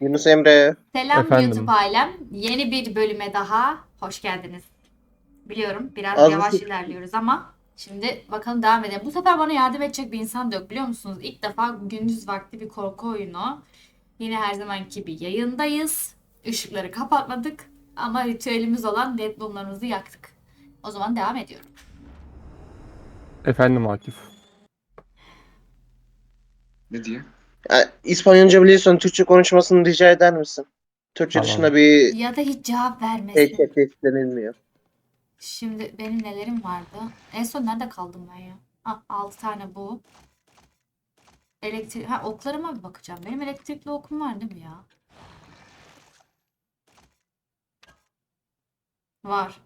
Yunus Emre. Selam Efendim? YouTube ailem. Yeni bir bölüme daha hoş geldiniz. Biliyorum biraz Az- yavaş ilerliyoruz ama şimdi bakalım devam edelim. Bu sefer bana yardım edecek bir insan da yok biliyor musunuz? İlk defa gündüz vakti bir korku oyunu. Yine her zamanki bir yayındayız. Işıkları kapatmadık ama ritüelimiz olan dead mumlarımızı yaktık. O zaman devam ediyorum. Efendim Akif. Ne diye? Ya, İspanyolca biliyorsun Türkçe konuşmasını rica eder misin? Türkçe Tamam. dışında bir Ya da hiç cevap vermesin. tehdit istenilmiyor. Şimdi benim nelerim vardı? En son nerede kaldım ben ya? Ah 6 tane bu. Elektrik ha oklarıma bir bakacağım. Benim elektrikli okum var değil mi ya? Var.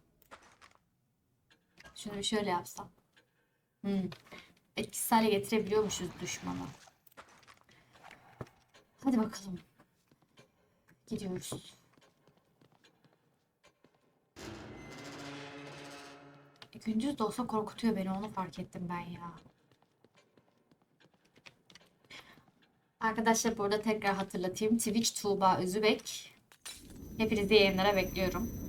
Şunu bir şöyle yapsam. Hmm. Etkisiz hale getirebiliyormuşuz düşmanı. Hadi bakalım. Gidiyoruz. E, Gündüz de olsa korkutuyor beni onu fark ettim ben ya. Arkadaşlar burada tekrar hatırlatayım. Twitch Tuğba Özübek. Hepinizi yayınlara bekliyorum.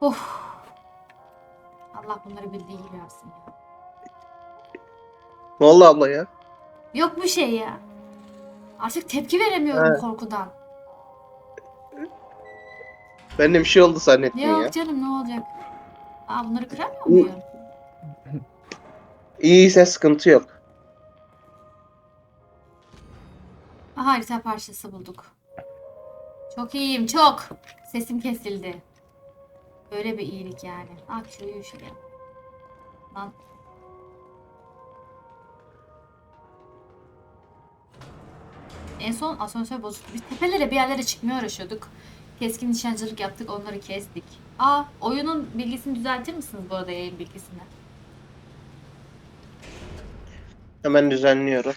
Of. Allah bunları bildiği gibi yapsın ya. Vallahi abla ya. Yok bir şey ya. Artık tepki veremiyorum Evet. korkudan. Ben de bir şey oldu zannettim Yok ya. canım ne olacak? Aa bunları kıramıyor muyum? İyiyse sıkıntı yok. Aha harita parçası bulduk. Çok iyiyim çok. Sesim kesildi. Böyle bir iyilik yani. Ah şuraya şuraya. Lan. En son asansör bozuldu. Biz tepelere bir yerlere çıkmaya uğraşıyorduk. Keskin nişancılık yaptık onları kestik. Aa oyunun bilgisini düzeltir misiniz bu arada yayın bilgisini? Hemen düzenliyorum.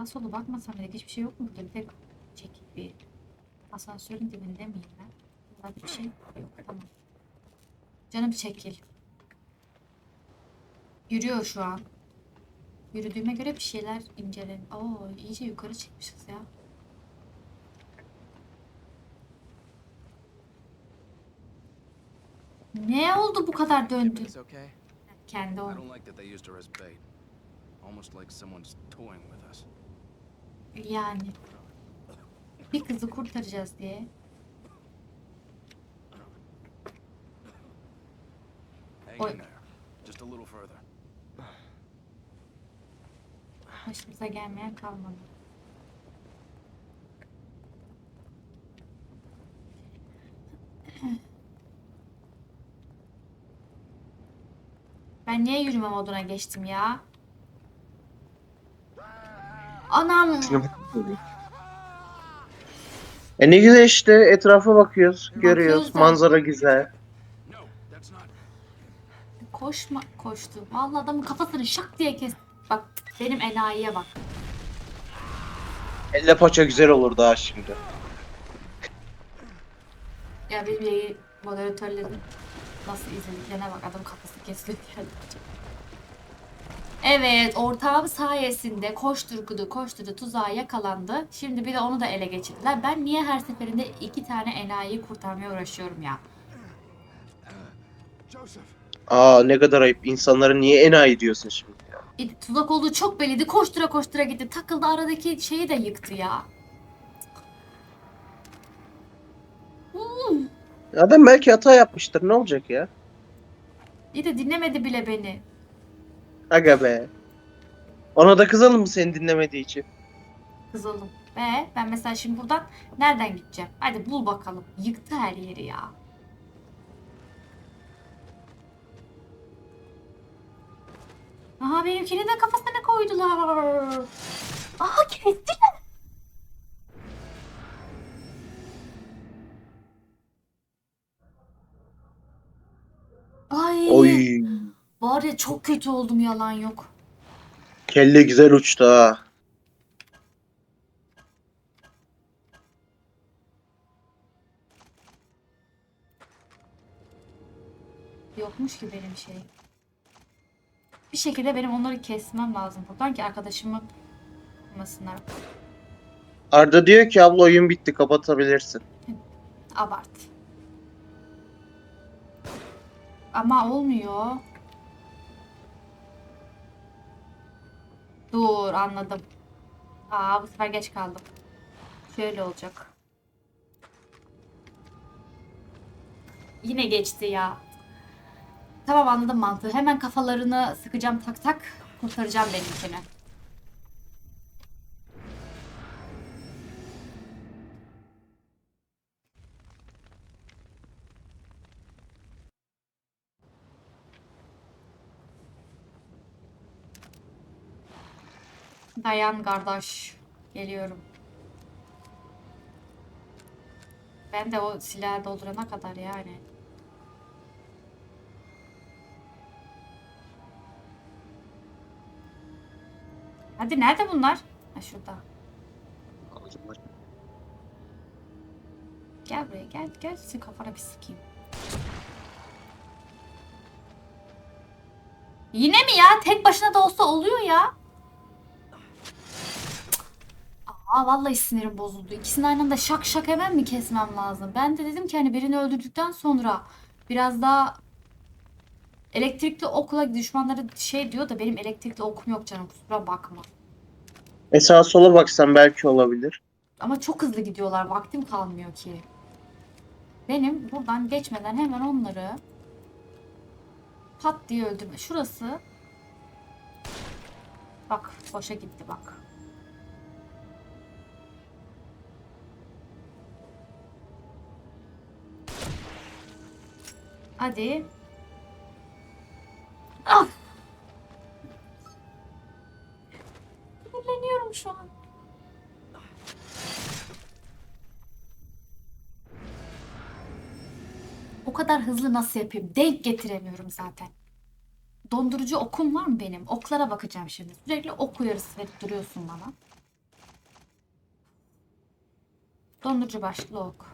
Sağa sola bakmasam bile hiçbir şey yok mu burada? Bir tek çekik bir asansörün dibinde miyim ben? Burada bir şey yok. Tamam. Canım çekil. Yürüyor şu an. Yürüdüğüme göre bir şeyler incelen. Oo iyice yukarı çıkmışız ya. Ne oldu bu kadar döndü? Kendi oldu. Almost like someone's toying with us. Yani. Bir kızı kurtaracağız diye. Oy. in there. Just a little further. Başımıza gelmeyen kalmadı. Ben niye yürüme moduna geçtim ya? Anam. E ne güzel işte etrafa bakıyoruz, görüyoruz. Bakıyoruz da- Manzara güzel. Koşma koştu. Vallahi adamın kafasını şak diye kes. Bak benim enayiye bak. Elle paça güzel olur daha şimdi. Ya benim yayın moderatörlerin nasıl izlediklerine bak. Adam kafası kesiliyor. Evet, ortağım sayesinde koşturdu, koşturdu, tuzağa yakalandı. Şimdi bir de onu da ele geçirdiler. Ben niye her seferinde iki tane enayiyi kurtarmaya uğraşıyorum ya? Aa ne kadar ayıp. İnsanları niye enayi diyorsun şimdi? ya? E, tuzak olduğu çok belliydi. Koştura koştura gitti. Takıldı aradaki şeyi de yıktı ya. Hmm. Adam belki hata yapmıştır. Ne olacak ya? İyi de dinlemedi bile beni. Aga be. Ona da kızalım mı seni dinlemediği için? Kızalım. Ve ben mesela şimdi buradan nereden gideceğim? Hadi bul bakalım. Yıktı her yeri ya. Aha benimkini de kafasına koydular. Aha kestiler. Ay. Oy. Var ya çok kötü oldum yalan yok. Kelle güzel uçtu ha. Yokmuş ki benim şey. Bir şekilde benim onları kesmem lazım buradan ki arkadaşımı bulmasınlar. Arda diyor ki abla oyun bitti kapatabilirsin. Abart. Ama olmuyor. Dur anladım. Aa bu sefer geç kaldım. Şöyle olacak. Yine geçti ya. Tamam anladım mantığı. Hemen kafalarını sıkacağım tak tak. Kurtaracağım benimkini. Dayan kardeş. Geliyorum. Ben de o silahı doldurana kadar yani. Hadi nerede bunlar? Ha şurada. Gel buraya gel gel sizi kafana bir sıkayım. Yine mi ya? Tek başına da olsa oluyor ya. Aa vallahi sinirim bozuldu. İkisini aynı anda şak şak hemen mi kesmem lazım? Ben de dedim ki hani birini öldürdükten sonra biraz daha elektrikli okla düşmanları şey diyor da benim elektrikli okum yok canım kusura bakma. E sağa sola baksan belki olabilir. Ama çok hızlı gidiyorlar. Vaktim kalmıyor ki. Benim buradan geçmeden hemen onları pat diye öldürme. Şurası bak boşa gitti bak. Hadi. Ah! Sinirleniyorum şu an. O kadar hızlı nasıl yapayım? Denk getiremiyorum zaten. Dondurucu okum var mı benim? Oklara bakacağım şimdi. Sürekli ok uyarısı verip duruyorsun bana. Dondurucu başlı ok.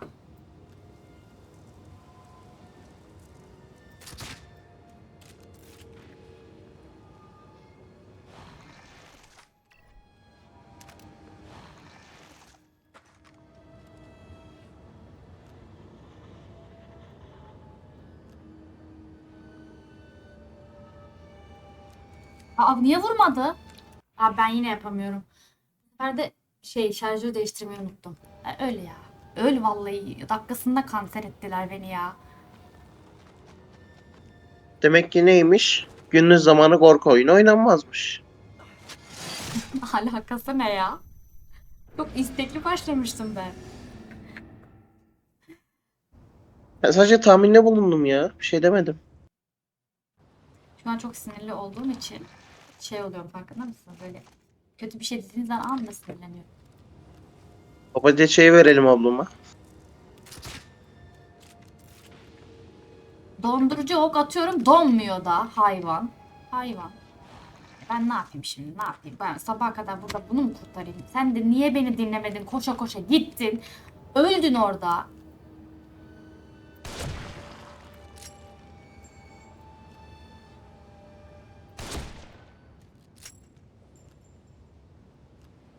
Aa niye vurmadı? Aa ben yine yapamıyorum. Bu sefer de şey şarjörü değiştirmeyi unuttum. Ha, öyle ya. Öl vallahi. Dakikasında kanser ettiler beni ya. Demek ki neymiş? Gündüz zamanı korku oyunu oynanmazmış. Alakası ne ya? Çok istekli başlamıştım ben. Ben sadece tahminde bulundum ya. Bir şey demedim. Şu an çok sinirli olduğum için şey oluyorum farkında mısınız? Böyle kötü bir şey dediğiniz zaman anında sinirleniyorum. Papatya çayı verelim ablama. Dondurucu ok atıyorum donmuyor da hayvan. Hayvan. Ben ne yapayım şimdi ne yapayım? Ben sabaha kadar burada bunu mu kurtarayım? Sen de niye beni dinlemedin? Koşa koşa gittin. Öldün orada.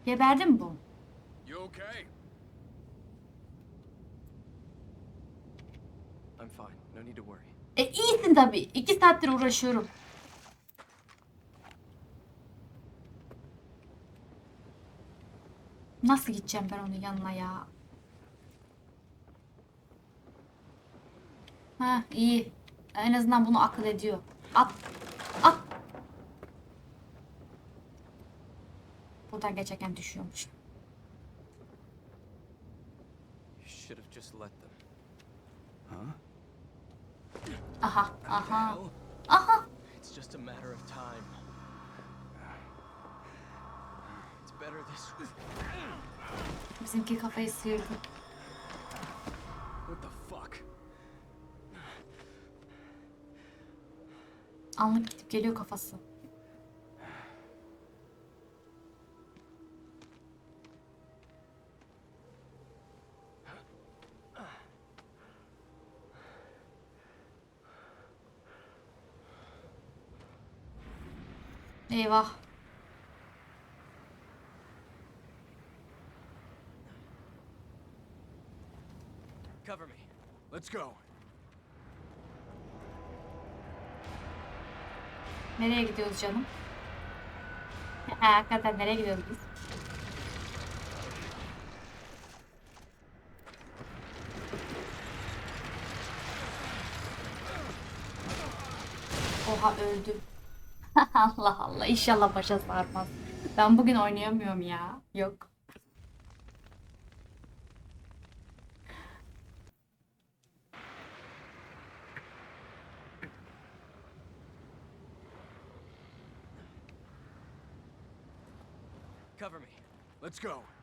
Geberdi mi bu? You okay? I'm fine. No need to worry. E iyisin tabii. İki saattir uğraşıyorum. Nasıl gideceğim ben onun yanına ya? Ha iyi. En azından bunu akıl ediyor. At. Buradan geçerken düşüyormuş. You should have just let them. Huh? Aha. Aha. Aha. It's just a matter of time. It's better this way. Bizimki kafayı sıyırdı. What the fuck? Anlık gidip geliyor kafası. Eyvah. Cover me. Let's go. Nereye gidiyoruz canım? Ha, hakikaten nereye gidiyoruz biz? Oha öldüm. Allah Allah inşallah başa sarmaz. Ben bugün oynayamıyorum ya. Yok. Cover me. Let's go.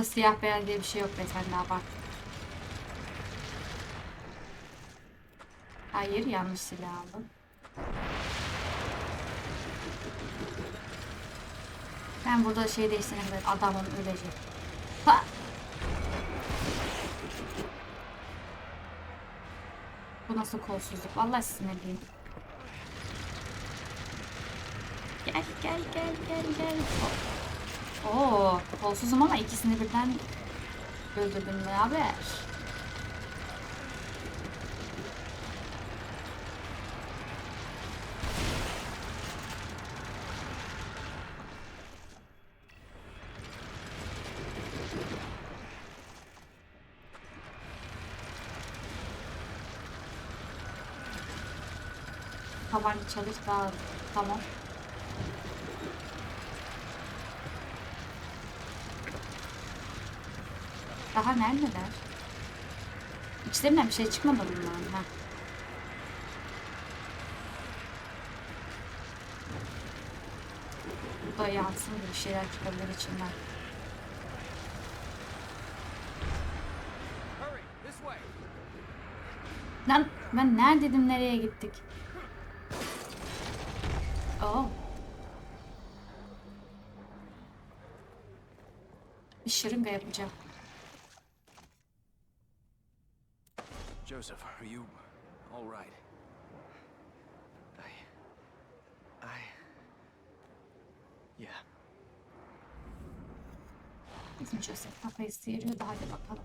Da siyah beyaz diye bir şey yok be sen ne yapar? Hayır yanlış silah aldım. Ben burada şey değiştirene kadar adamım ölecek. Ha! Bu nasıl kolsuzluk? Vallahi sinirliyim. Gel gel gel gel gel. Oo, kolsuzum ama ikisini birden öldürdüm ne haber? Tabanca çalış daha tamam. Daha neredeler? İçlerinden bir şey çıkmadı bunların. Ha. Bu da yansın bir şeyler çıkabilir içinden. Lan ben neredeydim nereye gittik? Oo. Bir şırınga yapacağım. Joseph, are you all right? I. I. Yeah. Joseph kafayı sıyırıyordu hadi bakalım.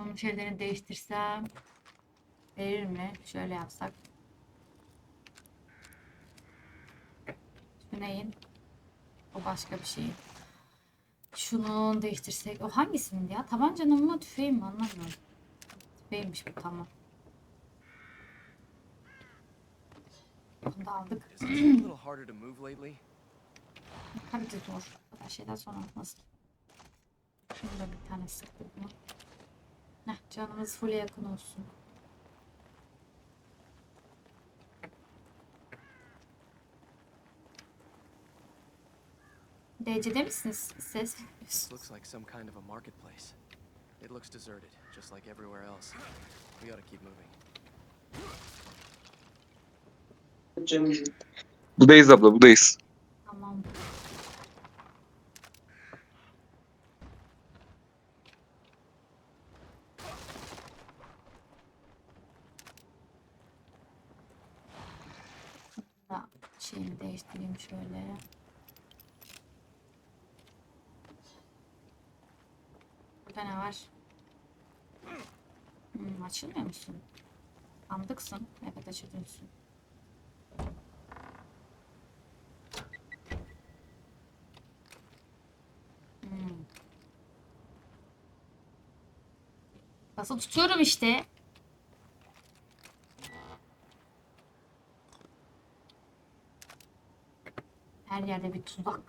Bunun şeylerini değiştirsem verir mi? Şöyle yapsak. Şu neyin? O başka bir şey. Şunu değiştirsek. O hangisinin ya? Tabancanın mı tüfeğin mi anlamıyorum. Tüfeğiymiş bu tamam. Bunu da aldık. Tabii ki zor. Kadar şeyden sonra nasıl? Şunu da bir tane sıktık mı? Heh, canımız full'e yakın olsun. DC'de misiniz ses? This looks like some kind of a marketplace. It looks deserted, just like everywhere else. We ought to keep moving. Budayız abla budayız. Tamam. Da şeyini değiştireyim şöyle. Burada ne var? Hmm, açılmıyor musun? Sandıksın. Evet açılıyorsun. Hmm. Nasıl tutuyorum işte. Her yerde bir tuzak.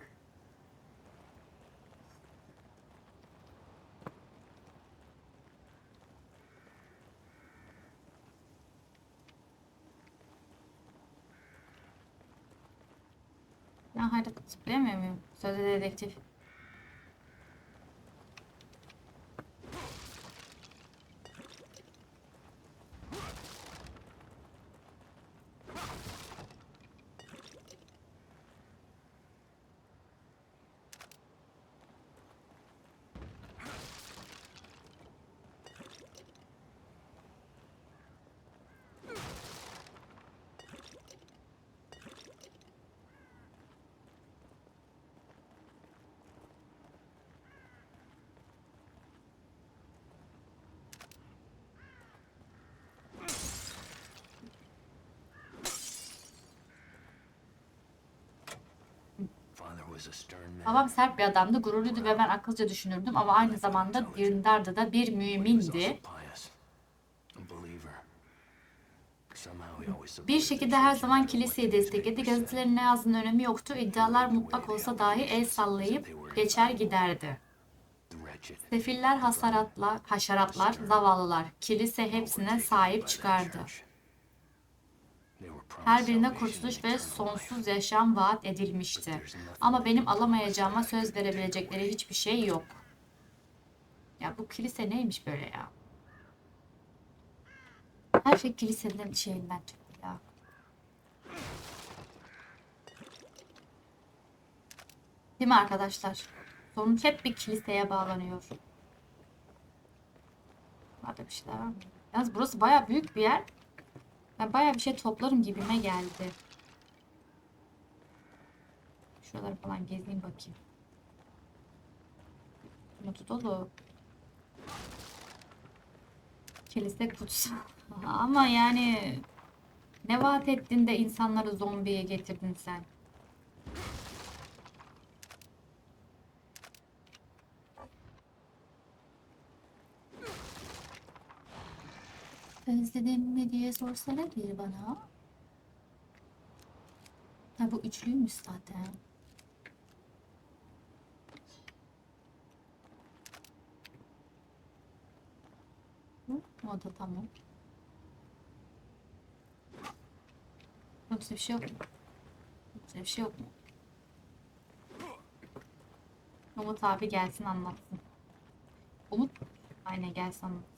Ben hayır zıplayamıyor muyum? Sözde dedektif. Babam sert bir adamdı, gururluydu ve ben akıllıca düşünürdüm ama aynı zamanda dindardı da bir mümindi. Bir şekilde her zaman kiliseyi destekledi. Gazetelerin ne yazdığının önemi yoktu. İddialar mutlak olsa dahi el sallayıp geçer giderdi. Sefiller, hasaratlar, haşeratlar, zavallılar. Kilise hepsine sahip çıkardı. Her birine kurtuluş ve sonsuz yaşam vaat edilmişti. Ama benim alamayacağıma söz verebilecekleri hiçbir şey yok. Ya bu kilise neymiş böyle ya? Her şey kilisenin şeyinden çıktı ya. Değil mi arkadaşlar? Sonuç hep bir kiliseye bağlanıyor. Burada bir şeyler var mı? Yalnız burası baya büyük bir yer. Ben baya bir şey toplarım gibime geldi. Şuraları falan gezeyim bakayım. Notu dolu. Kilise kutsal. Ama yani ne vaat ettin de insanları zombiye getirdin sen? Özledin mi diye sorsana bir bana. Ha bu üçlüymüş zaten. O da tamam. Yoksa bir şey yok mu? Yoksa bir şey yok mu? Umut abi gelsin anlatsın. Umut aynen gelsin anlatsın.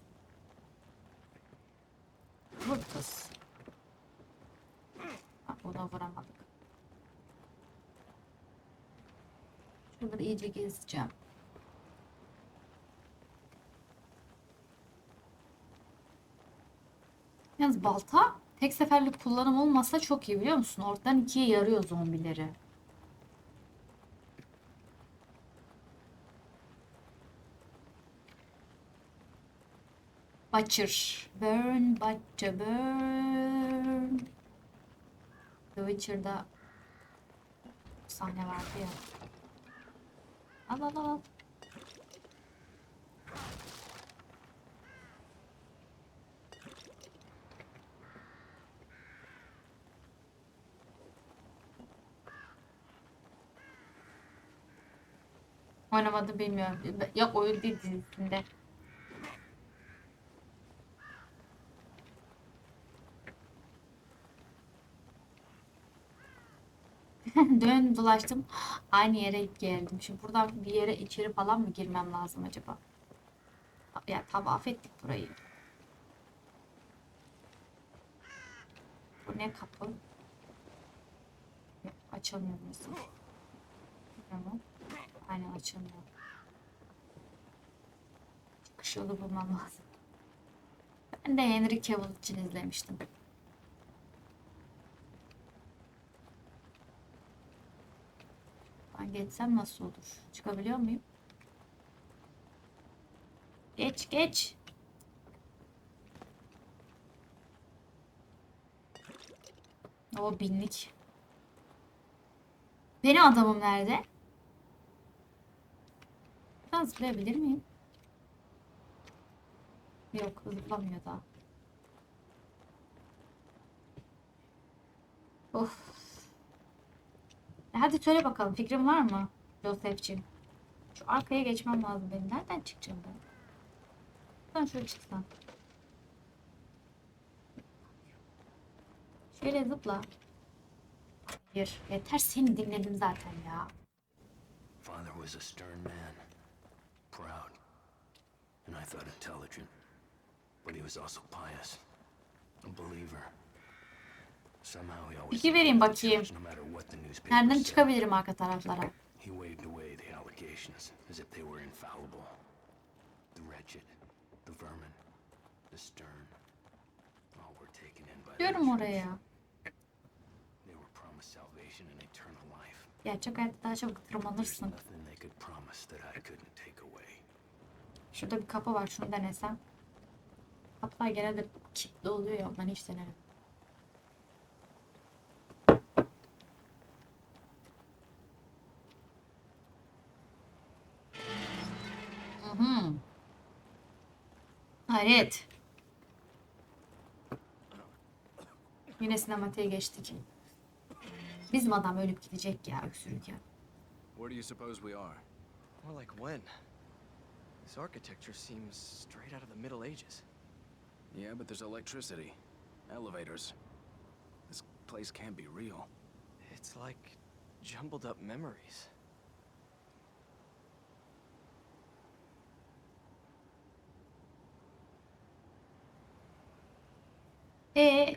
Kız. Ha, Buna vuramadık. Şuraları iyice gezeceğim. Yalnız balta tek seferlik kullanım olmasa çok iyi biliyor musun? Ortadan ikiye yarıyor zombileri. Butcher. Burn, Butcher, burn. The Witcher'da sahne vardı ya. Al al al. Oynamadı bilmiyorum. Yok oyun değil dizisinde. Dön dolaştım. Aynı yere geldim. Şimdi buradan bir yere içeri falan mı girmem lazım acaba? Ya tam affettik burayı. Bu ne kapı? Açılmıyor burası. Tamam. Aynen açılmıyor. Çıkış yolu bulmam lazım. Ben de Henry Cavill için izlemiştim. Ben geçsem nasıl olur? Çıkabiliyor muyum? Geç geç. O binlik. Benim adamım nerede? Ben zıplayabilir miyim? Yok zıplamıyor daha. Of. E hadi söyle bakalım fikrin var mı Joseph'ciğim? Şu arkaya geçmem lazım benim. Nereden çıkacağım ben? Ben şöyle çıksam. Şöyle zıpla. Hayır. Yeter seni dinledim zaten ya. Father was a stern man, proud, and I thought intelligent. But he was also pious, a believer. İki vereyim bakayım. Nereden çıkabilirim arka taraflara? He waved away the allegations as if they were infallible. The wretched, the vermin, the stern, all were taken in by their Diyorum oraya. They were promised salvation and eternal life. Gerçek hayatta daha çabuk tırmanırsın. Şurada bir kapı var. Şunu denesem. Kapılar genelde kilitli oluyor ya. Ben hiç denerim. Hayret. Yine sinematiğe geçtik. Bizim adam ölüp gidecek ya öksürürken. Where do you suppose we are? More like when? This architecture seems straight out of the Middle Ages. Yeah, but there's electricity, elevators. This place can't be real. It's like jumbled up memories. E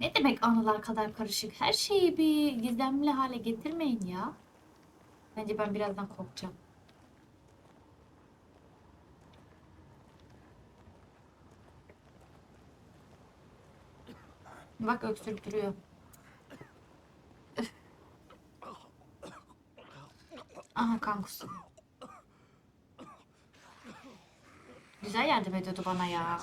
ne demek anılar kadar karışık? Her şeyi bir gizemli hale getirmeyin ya. Bence ben birazdan korkacağım. Bak öksürüp duruyor. Aha kan kustu. Güzel yardım ediyordu bana ya.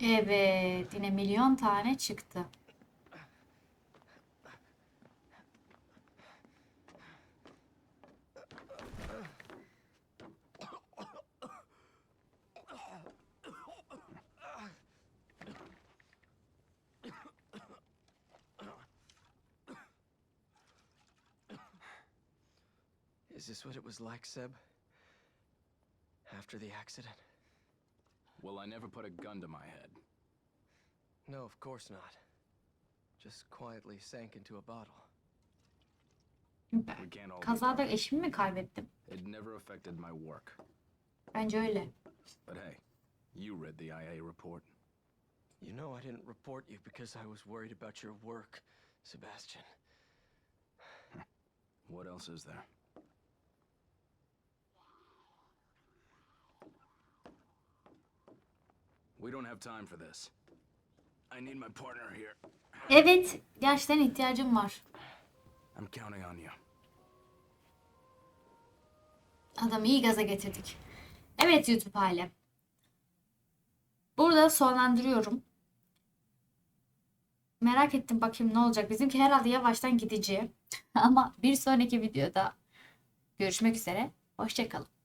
Evet, yine milyon tane çıktı. Is this what it was like, Seb? After the accident? Well, I never put a gun to my head. No, of course not. Just quietly sank into a bottle. We can't all be Kazada perfect. eşimi mi kaybettim? It never affected my work. Bence öyle. But hey, you read the IA report. You know I didn't report you because I was worried about your work, Sebastian. What else is there? Evet, gerçekten ihtiyacım var. I'm counting on you. Adamı iyi gaza getirdik. Evet YouTube aile. Burada sonlandırıyorum. Merak ettim bakayım ne olacak. Bizimki herhalde yavaştan gidici. Ama bir sonraki videoda görüşmek üzere. Hoşçakalın.